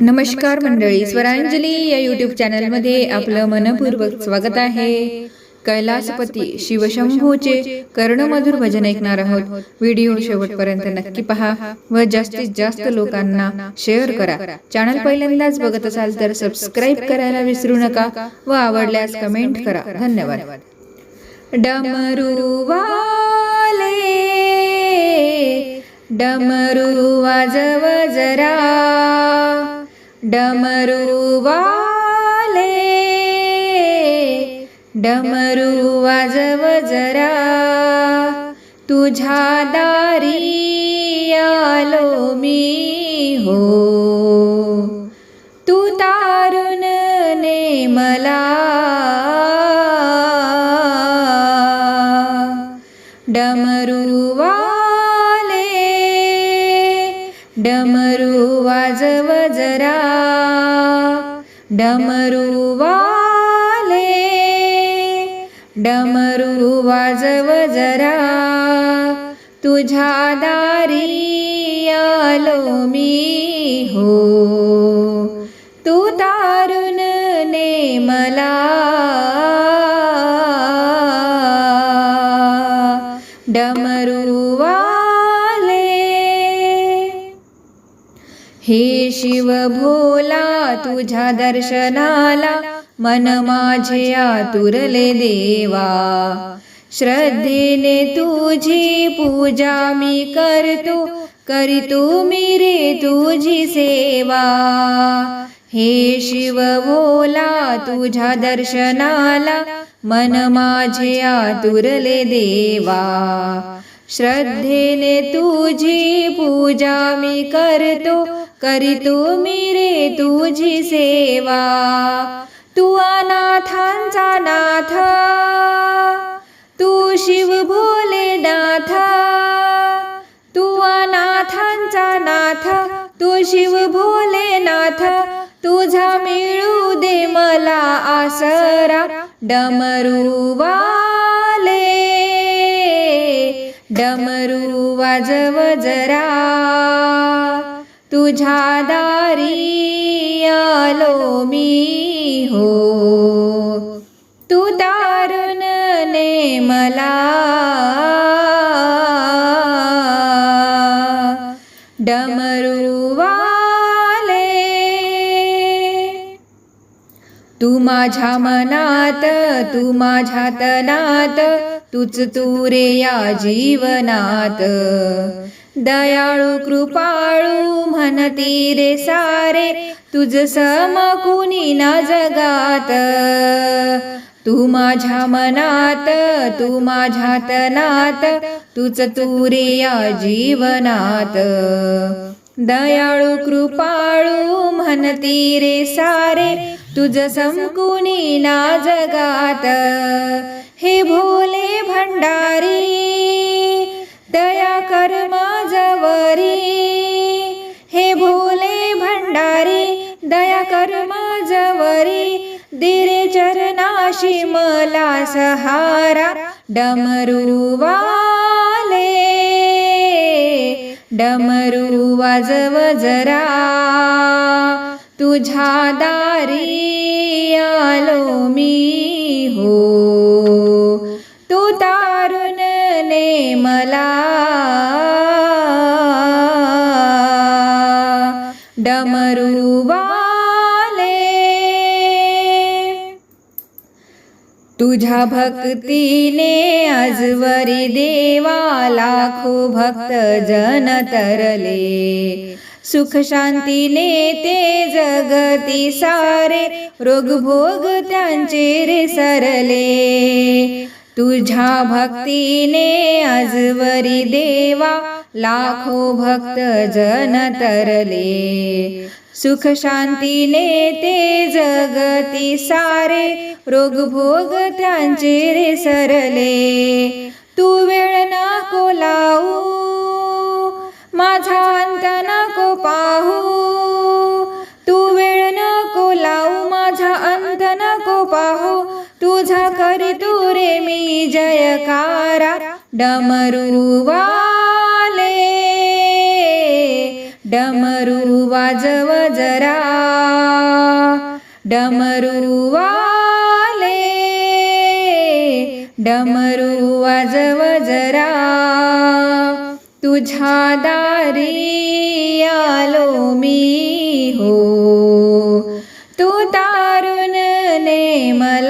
नमस्कार मंडळी स्वरांजली या युट्यूब चॅनलमध्ये आपलं मनपूर्वक स्वागत आहे. कैलासपती शिवशंभूचे कर्णमधुर भजन ऐकणार आहोत. व्हिडिओ शेवटपर्यंत नक्की पहा व जास्तीत जास्त लोकांना शेअर करा. चॅनल पहिल्यांदाच बघत असाल तर सबस्क्राईब करायला विसरू नका व आवडल्यास कमेंट करा. धन्यवाद. डमरू डमरू वाजव जरा. डमरुवाले डमरू वाजव जरा तुझ्या दारी आलो मी हो. तू तारुण ने मला डमरू वाले डमरू डमरुवाले डमरू वाजव जरा तुझ्या दारी आलो मी हो. तू तारुण ने मला डमरू हे शिव भोला तुझ्या दर्शनाला मन माझे आतुरले देवा. श्रद्धेने तुझी पूजा मी करतो करीतो मी रे तुझी सेवा. हे शिव बोला तुझ्या दर्शनाला मन माझे आतुरले देवा. श्रद्धेने तुझी पूजा मी करतो करीतो मी रे तुझी सेवा. तू अनाथांचा नाथ तू शिव भोलेनाथ तू अनाथांचा नाथ तू शिव भोलेनाथ तुझा मिळू दे मला आसरा. डमरू वाले डमरू वाजव जरा तुझ्या दारी आलो मी हो. तू तारुण ने मला माझ्या मनात तू माझ्या तनात तूच तू रे या जीवनात. दयाळू कृपाळू म्हणती रे सारे तुझ सम कुणी ना जगात. तू माझ्या मनात तू माझ्या तनात तूच तू रे या जीवनात. दयाळू कृपाळू म्हणती रे सारे तुझ समकुणी ना जगात. हे भोले भंडारी दया कर माझवरी हे भोले भंडारी दया कर माझवरी दिरे चरणाशी मला सहारा डमरूवाले. डमरू वाजव जरा. तुझ्या दारी आलो मी हो. तू तारून ने मला डमरू तुझ्या भक्तीने आजवरी देवा लाखो भक्त जन तरले. सुख शांतीने ते जगती सारे. रोग भोग त्यांचे रे सरले. तुझ्या भक्तीने आजवरी देवा लाखो भक्त जन तरले. सुख शांतीने ते जगती सारे रोग भोग त्यांचे रे सरले. तू वेळ नको लावू माझा अंत नको पाहू. मी जयकारा डमरुवाले डमरू वाजव जरा डमरुवाले डमरू वाजव जरा. तुझ्या दारी आलो मी हो तू तारुण ने मला